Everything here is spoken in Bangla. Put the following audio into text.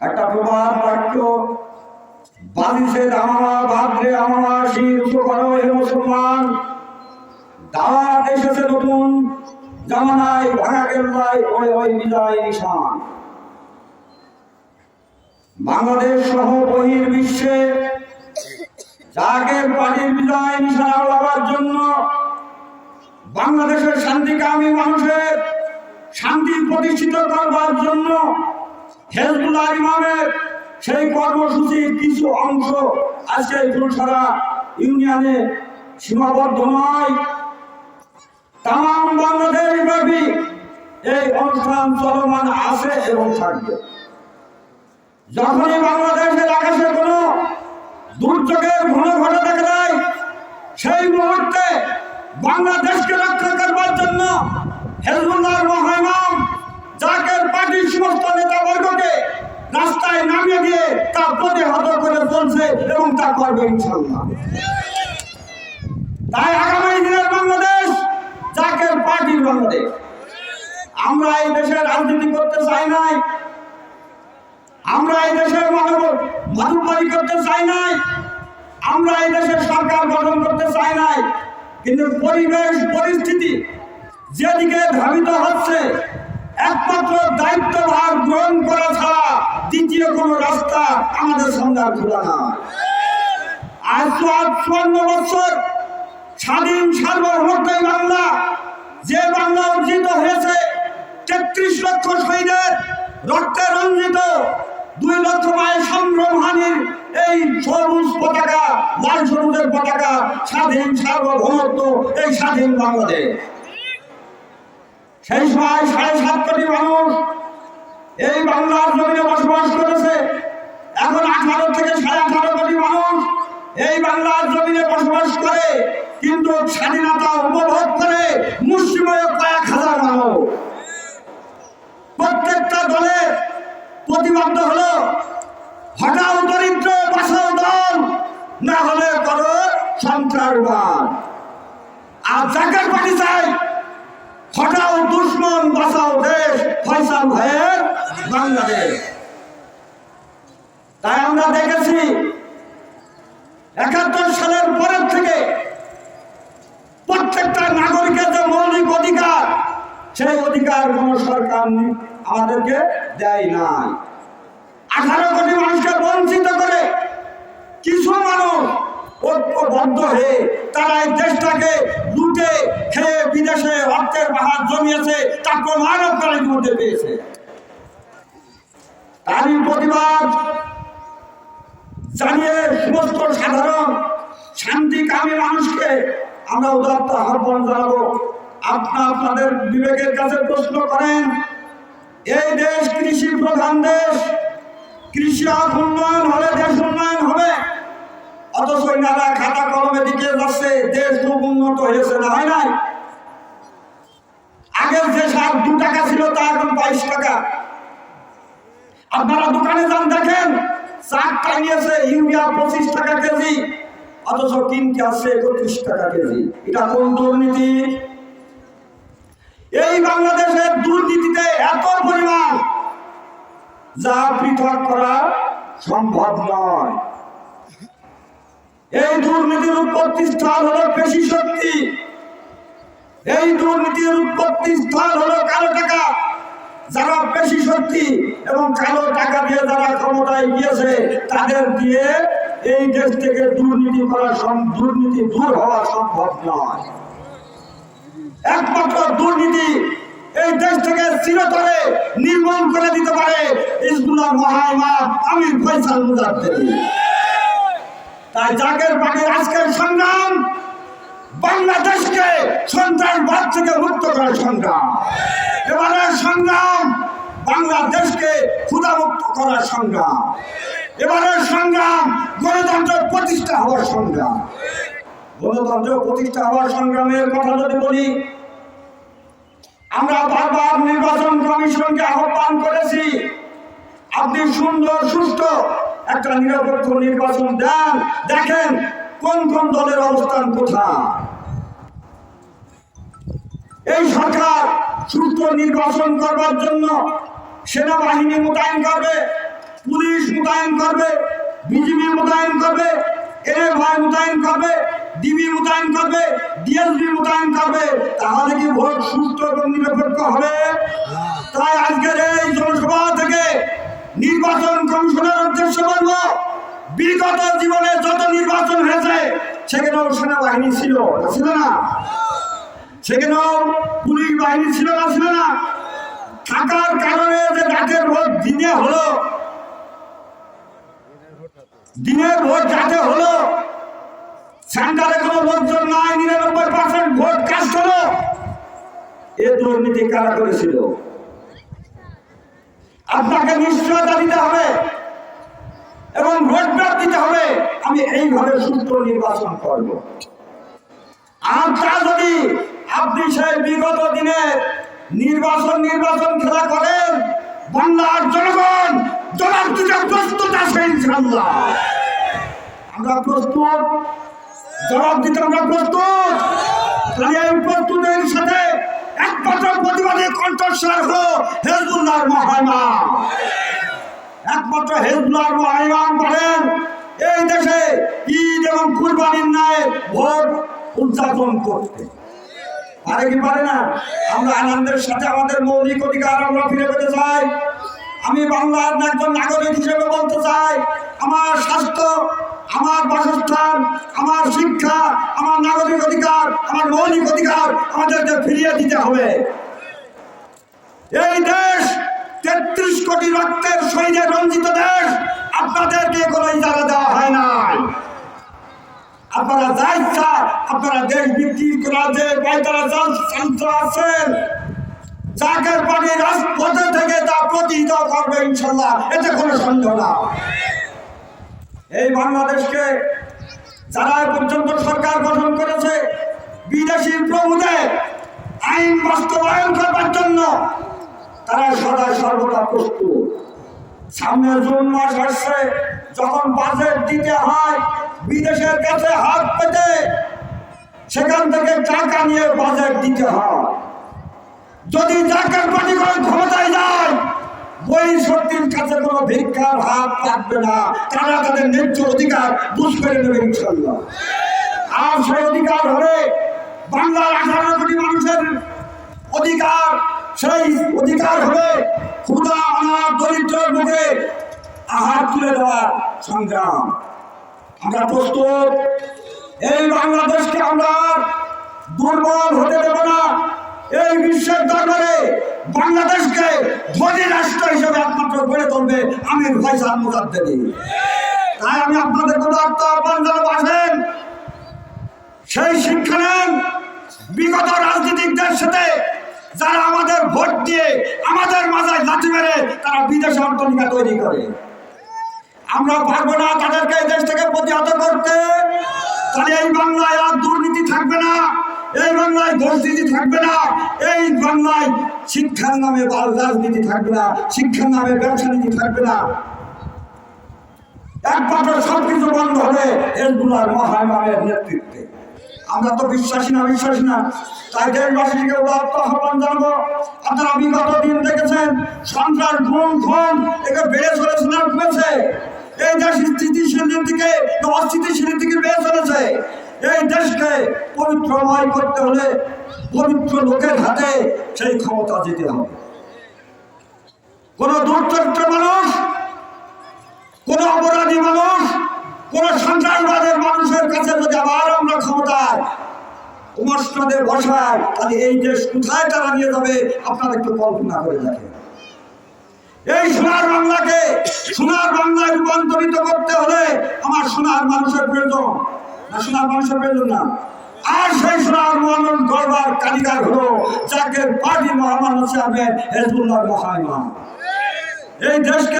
একটা প্রবাদ বাক্য বাদিসে দামামা ভাদ্রে আমামা, শির হে মুসলমান। দাওয়াত এসেছে নতুন, জামানায় ভাঙা গেল্লায় ওই ওই বিদায় নিশান। বাংলাদেশ সহ বহির বিশ্বে জাগের পানির বিদায় নিশানা লাগার জন্য বাংলাদেশের শান্তিকামী মানুষের শান্তি প্রতিষ্ঠিত করবার জন্য হেজবুল্লাহ ইমামের সেই কর্মসূচির কিছু অংশ আজকে গুলশারা ইউনিয়নে সীমাবদ্ধ নয় তাম বাংলাদেশ ব্যাপী এই অনুষ্ঠান চলমান আছে এবং থাকবে। যখনই বাংলাদেশের আকাশে কোনো দুর্যোগের ঘন ঘটে দেখা দেয়, সেই মুহূর্তে বাংলাদেশকে রক্ষা করবার জন্য হেজবুল্লাহর মহাইমাম জাকের পার্টির সমস্ত নেতাবর্গকে রাস্তায় নামিয়ে দিয়ে তা প্রতিহত করে চলছে এবং তা করবে ইনশাল্লাহ তাই আগামী দিনের বাংলাদেশ জাকের পার্টির বাংলাদেশ। আমরা এই দেশের রাজনীতি করতে চাই নাই। আমরা এই দেশের মানববাদী করতে চাই নাই। আমরা এই দেশের সরকার গঠন করতে চাই নাই। কিন্তু পরিবেশ, পরিস্থিতি যেদিকে ধাবিত হচ্ছে একমাত্র দায়িত্বভার গ্রহণ করা ছাড়া দ্বিতীয় কোনো রাস্তা আমাদের সামনে আর খোলা না। আজ তো আজ চুয়ান্ন বছর স্বাধীন সার্বভৌমত্বই বাংলা, যে বাংলা অর্জিত হয়েছে তেত্রিশ লক্ষ শহীদের রক্তে রঞ্জিত, দুই লক্ষ মায়ের সংগ্রামহানির এই সবুজ পতাকা, লাল সবুজের পতাকা, স্বাধীন সার্বভৌমত্ব, এই স্বাধীন বাংলাদেশ। সেই সময় সাড়ে সাত কোটি মানুষ এই বাংলার জমিনে বসবাস করেছে। এখন আঠারো থেকে সাড়ে আঠারো কোটি মানুষ এই বাংলার জমিনে বসবাস করে, কিন্তু স্বাধীনতা উপভোগ করে মুসলিমের কয়েক হাজার মানুষ। প্রত্যেকটা দলে প্রতিবদ্ধ হলো হটাও দরিদ্র বাসাও দল, না হলে করো সন্ত্রাসবাদ। আর জাকার পার্টি চাই হটাও দুশ্মন, বাঁচাও দেশ, ফয়সাল ভাইয়ের বাংলাদেশ। তাই আমরা দেখেছি, একাত্তর সালের পরের থেকে প্রত্যেকটা নাগরিকের যে মৌলিক অধিকার, সেই অধিকার কোন সরকার আমাদেরকে দেয় নাই। আঠারো কোটি মানুষকে বঞ্চিত করে কিছু মানুষ ঐক্যবদ্ধ হয়ে তারা এই দেশটাকে লুটে, খেয়ে জমিয়েছে তার প্রমাণও তারা মধ্যে পেয়েছে। তারই প্রতিবাদ জানিয়ে সমস্ত সাধারণ, শান্তিকামী মানুষকে আমরা উদাত্ত আহ্বান জানাব। আপনা আপনাদের বিবেকের কাছে প্রশ্ন করেন, এই দেশ কৃষি প্রধান দেশ, কৃষি উন্নয়ন হলে দেশ উন্নয়ন হবে। অথচ নারা খাতা কলমে দিকে যাচ্ছে, দেশ খুব উন্নত হয়েছে না, হয় নাই? আগের যে সার দু টাকা ছিল তা এখন বাইশ টাকা। আপনারা দোকানে যান, দেখেন, চার টাঙিয়েছে ইউরিয়া পঁচিশ টাকা কেজি, অথচ কিনতে আসছে একত্রিশ টাকা কেজি। এটা কোন দুর্নীতি? এই বাংলাদেশের দুর্নীতিতে এত পরিমাণ, যা পৃথক করা সম্ভব নয়। এই দুর্নীতির উৎপত্তি স্থল হলো পেশি শক্তি। এই দুর্নীতির উৎপত্তি স্থল হলো কালো টাকা। যারা বেশি শক্তি এবং কালো টাকা দিয়ে যারা ক্ষমতায় গিয়েছে, তাদের দিয়ে এই দেশ থেকে দুর্নীতি করা দুর্নীতি দূর হওয়া সম্ভব নয়। একমাত্র দুর্নীতি এই দেশ থেকে চিরতরে নির্মূল করে দিতে পারে ইসবুল্লাহ মহাইমাম আমির ফয়সাল মুজাদ্দেদ। তাই জাকের পার্টির আজকের সংগ্রাম বাংলাদেশকে সন্ত্রাসবাদ থেকে মুক্ত করার সংগ্রাম। এবারের সংগ্রাম বাংলাদেশকে ক্ষুধামুক্ত করার সংগ্রাম। এবারের সংগ্রাম গণতন্ত্র প্রতিষ্ঠা হওয়ার সংগ্রাম। গণতন্ত্র প্রতিষ্ঠা হওয়ার সংগ্রামের কথা যদি বলি, আমরা বারবার নির্বাচন কমিশনকে আহ্বান করেছি, আপনি সুন্দর সুস্থ একটা নিরপেক্ষ নির্বাচন দেন, দেখেন কোন কোন দলের অবস্থান কোথায়। এই সরকার সুস্থ নির্বাচন করবার জন্য সেনাবাহিনী মোতায়েন করবে, পুলিশ মোতায়েন করবে, বিজিবি মোতায়েন করবে এনএফআই মোতায়েন করবে, ডিবি মোতায়েন করবে, ডিএসবি মোতায়েন করবে। তাহলে কি ভোট সুস্থ এবং নিরপেক্ষ হবে? তাই আজকের এই জনসভা থেকে নির্বাচন কমিশনের উদ্দেশ্য বলব, বিগত জীবনে যত নির্বাচন হয়েছে সেখানেও সেনাবাহিনী ছিল ছিল না। সেখানেও পুলিশ বাহিনী ছিল না ছিল না। থাকার কারণে যে ডাকের ভোট দিনে হলো। দিনের ভোট যাতে হলো। সেন্টারে কোনো লোকজন নাই, নিরানব্বই পার্সেন্ট ভোট কাস্ট হলো। এ দুর্নীতি কারা করেছিল? আপনাকে নিশ্চয়তা দিতে হবে এবং রোডম্যাপ দিতে হবে। আমি এইভাবে সুস্থ নির্বাচন করব। আর তা যদি আপনি সেই বিগত দিনে নির্বাচন নির্বাচন খেলা করেন, বাংলার জনগণ জবাব দিতে প্রস্তুত আছে ইনশাল্লাহ আমরা প্রস্তুত? জবাব দিতে আমরা প্রস্তুত? প্রস্তুতের সাথে একমাত্র প্রতিবাদী কণ্ঠস্বর হলো হেজবুল্লাহর মহামা একমাত্র হেজবুল্লাহর মহাইমান বলেন, এই দেশে ঈদ এবং কুরবানির ন্যায় ভোট উদযাপন করতে। পারে কি পারে না? আমরা আনন্দের সাথে আমাদের মৌলিক অধিকার আমরা ফিরে পেতে চাই। আমি বাংলার একজন নাগরিক হিসেবে বলতে চাই, আমার স্বাস্থ্য, আমার বাসস্থান, আমার শিক্ষা, আমার নাগরিক অধিকার, আমার মৌলিক অধিকার আমাদেরকে ফিরিয়ে দিতে হবে। এই দেশ তেত্রিশ কোটি রক্তের শহীদে রঞ্জিত দেশ, আপনাদেরকে কোনো ইজারা দেওয়া হয় নাই। আপনারা যা ইচ্ছা আপনারা দেশ বিক্রি করা যে শান্ত আছেন। জাকের পানি রাজপথে থেকে তা প্রতিহিত করবে ইনশাল্লাহ। এতে কোনো সন্দেহ না। এই বাংলাদেশকে যারা পর্যন্ত সরকার গঠন করেছে, বিদেশি প্রভুদের আইন বাস্তবায়ন করবার জন্য তারা সদা সর্বদা প্রস্তুত। সামনে জুন মাস আসছে, যখন বাজেট দিতে হয়, বিদেশের কাছে হাত পেতে সেখান থেকে টাকা নিয়ে বাজেট দিতে হয়। যদি জাকার পানি করে ক্ষমতায় যায় ওই শক্তির কাছে কোনো ভিক্ষার হাত থাকবে না। তারা তাদের ন্যায্য অধিকার বুঝ করে নেবে ইনশাল্লাহ আর সেই অধিকার হবে বাংলার আঠারো কোটি মানুষের অধিকার। সেই অধিকার হবে ক্ষুদা অনাথ দরিদ্র মুখে আহার তুলে দেওয়ার সংগ্রাম। আমরা প্রস্তুত। এই বাংলাদেশকে আমরা দুর্বল হতে দেব না। এই বিশ্বের দরবারে বাংলাদেশকে ধনী রাষ্ট্র হিসেবে একমাত্র গড়ে তুলবে আমির ফয়সাল মুজাদ্দেদি। তাই আমি আপনাদের কোনো আত্ম আহ্বান জানাব, আসেন। সেই শিক্ষা নেন। বিগত রাজনীতিকদের সাথে যারা আমাদের ভোট দিয়ে আমাদের মাথায় লাঠি মেরে তারা বিদেশে অর্থনীতি তৈরি করে। আমরা পারব না তাদেরকে। তাহলে এই বাংলায় আর দুর্নীতি থাকবে না, এই বাংলায় দুর্নীতি থাকবে না, এই বাংলায় শিক্ষার নামে রাজনীতি থাকবে না, শিক্ষার নামে ব্যবসা নীতি থাকবে না। একমাত্র সবকিছু বন্ধ হবে হেজবুল্লাহর মহাইমামের নেতৃত্বে। আমরা তো বিশ্বাসী না বিশ্বাসী না। তাই দেশবাসীকে আহ্বান জানাব। আপনারা বিগত দিন দেখেছেন, সন্ত্রাস ঘুম ঘুম একে বেড়ে চলেছে না কমেছে? এই দেশ স্থিতিশীলের দিকে অস্থিতিশীলের দিকে বেড়ে চলেছে। এই দেশকে পবিত্রময় করতে হলে পবিত্র লোকের হাতে সেই ক্ষমতা দিতে হবে। কোন দুর্চরিত্র মানুষ, কোন অপরাধী মানুষ, কোন সন্ত্রাসবাদের মানুষের কাছে যদি আবার আমরা ক্ষমতায় কুমারদের বসায়, তাহলে এই দেশ কোথায় তারা নিয়ে যাবে, আপনারা একটু কল্পনা করে দেখেন। এই সোনার বাংলাকে সোনার বাংলায় রূপান্তরিত করতে হলে আমার সোনার মানুষের প্রয়োজন। না, সোনার মানুষের প্রয়োজন না। আর সেই সোনার মানুষ গড়বার কারিগর হলো যাকে পার্টি মহামান্য চেয়ারম্যান হেজবুল্লাহ এই দেশকে